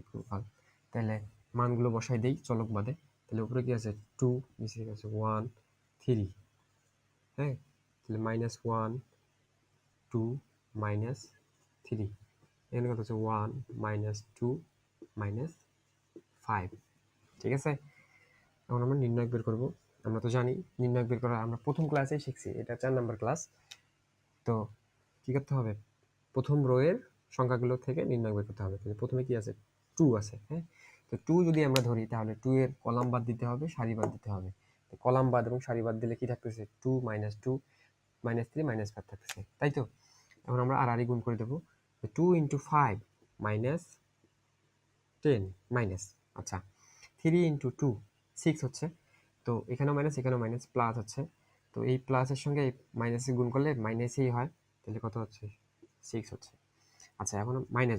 Equal তাহলে মানগুলো বসাই দেই, চলক বাদে। তাহলে উপরে কি আছে? টু নিচে কি আছে? ওয়ান থ্রি হ্যাঁ? তাহলে minus one two minus three এখানে কত হচ্ছে one minus two minus five ঠিক আছে? এখন আমরা নির্ণয় বের করব। আমরা তো জানি, নির্ণয় বের করা আমরা প্রথম ক্লাসেই শিখছি। এটা চার নাম্বার ক্লাস তো কী করতে হবে? প্রথম রোয়ের সংখ্যাগুলো থেকে নির্ণয় বের করতে হবে। তাহলে প্রথমে কি আছে? টু আছে হ্যাঁ? তো টু যদি আমরা ধরি, তাহলে টু এর কলাম বাদ দিতে হবে, সারি বাদ দিতে হবে। তো কলাম বাদ এবং সারি বাদ দিলে কি থাকতেছে? Two minus two minus three minus five থাকতেছে, তাই তো? এখন আমরা আর আরই গুণ করে দেবো। Two into five minus ten minus আচ্ছা থ্রি ইন্টু টু সিক্স হচ্ছে। তো এখানেও মাইনাস এখানেও মাইনাস প্লাস হচ্ছে। তো এই প্লাসের সঙ্গে এই মাইনাসে গুণ করলে মাইনাসই হয়, তাহলে কত হচ্ছে? সিক্স হচ্ছে। আচ্ছা এখন মাইনাস